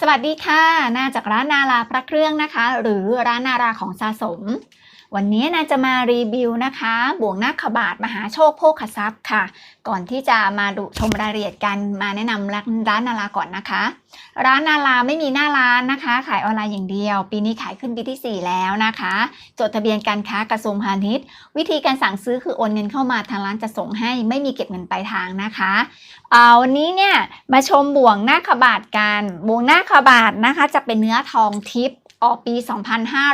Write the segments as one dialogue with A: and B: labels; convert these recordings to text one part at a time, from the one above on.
A: สวัสดีค่ะ นาจากร้านนาราพระเครื่องนะคะ หรือร้านนาราของสะสมวันนี้นาจะมารีวิวนะคะบ่วงนาคบาทมหาโชคโภคทรัพย์ค่ะ ก่อนที่จะมาดูชมรายละเอียดกันมาแนะนำร้านร้านนาราก่อนนะคะ ร้านนาราไม่มีหน้าร้านนะคะ ขายออนไลน์อย่างเดียว ปีนี้ขายขึ้นปีที่ 4 แล้วนะคะ จดทะเบียนการค้ากระทรวงพาณิชย์ วิธีการสั่งซื้อคือโอนเงินเข้ามาทางร้านจะส่งให้ไม่มีเก็บเงินปลายทางนะคะเอาวันนี้เนี่ยมาชมบ่วงนาคบาทกันบ่วงนาคบาทนะคะ จะเป็นเนื้อทองทิพย์ ออกปี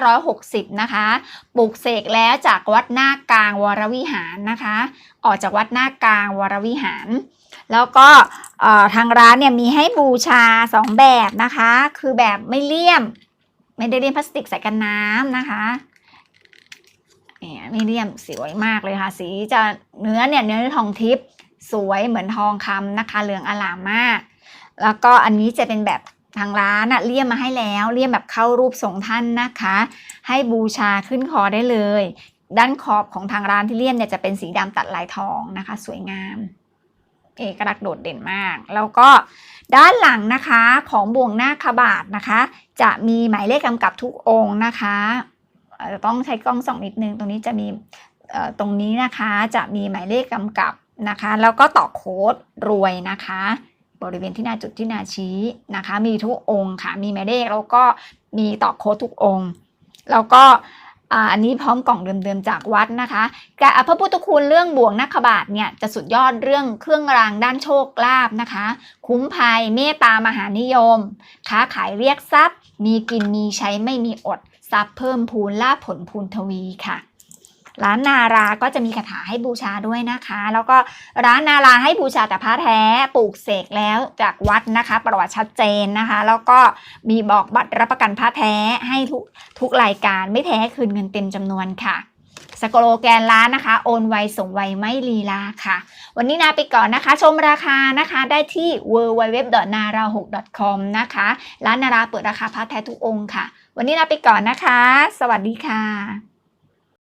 A: 2560 นะคะปลูกเสกแล้วจากวัดหน้ากลางวรวิหารนะคะ ออกจากวัดหน้ากลางวรวิหาร แล้วก็ทางร้านเนี่ยมีให้บูชา 2 แบบนะคะ คือแบบไม่เลี่ยม ไม่ได้เลี่ยมพลาสติกใส่กันน้ำนะคะเนี่ยไม่เลี่ยมสวยมากเลยค่ะ สีจะเนื้อเนี่ยเนื้อทองทิพย์สวยเหมือนทองคำนะคะ เหลืองอลามมาก แล้วก็อันนี้จะเป็นแบบ ทางร้านอะเลี่ยมมาให้แล้วเลี่ยมแบบเข้ารูปทรงท่านนะคะ ให้บูชาขึ้นคอได้เลย ด้านขอบของทางร้านที่เลี่ยมเนี่ยจะเป็นสีดำตัดลายทองนะคะ สวยงาม เอกลักษณ์โดดเด่นมาก แล้วก็ด้านหลังนะคะของบ่วงหน้าคบาทนะคะ จะมีหมายเลขกำกับทุกองค์นะคะเอ่อต้องใช้กล้องส่องนิดนึงตรงนี้จะมีตรงนี้นะคะจะมีหมายเลขกำกับนะคะ แล้วก็ต่อโค้ดรวยนะคะ บริเวณที่หน้าจุดที่นาชี้นะคะ มีทุกองค์ค่ะ มีหมายเลขแล้วก็มีต่อโค้ดทุกองค์ แล้วก็อันนี้พร้อมกล่องเดิมๆจากวัดนะคะกพระพุทธคุณเรื่องบ่วงนักบาทเนี่ยจะสุดยอดเรื่องเครื่องรางด้านโชคลาภนะคะ คุ้มภัยเมตตามหานิยม ค้าขายเรียกทรัพย์ มีกินมีใช้ไม่มีอด ทรัพย์เพิ่มพูนลาภผลพูนทวีค่ะ ร้านนาราก็จะมีคาถาให้บูชาด้วยนะคะ แล้วก็ร้านนาราให้บูชาแต่พระแท้ปลูกเสกแล้วจากวัดนะคะ ประวัติชัดเจนนะคะ แล้วก็มีบอกบัตรรับประกันพระแท้ให้ทุกทุกรายการไม่แท้คืนเงินเต็มจำนวนค่ะสโกโลแกนร้านนะคะ โอนไวส่งไวไม่ลีลาค่ะ วันนี้นาไปก่อนนะคะ ชมราคานะคะได้ที่ w w w n a r a 6 com นะคะ ร้านนาราเปิดราคาพระแท้ทุกองค์ค่ะ วันนี้นาไปก่อนนะคะ สวัสดีค่ะ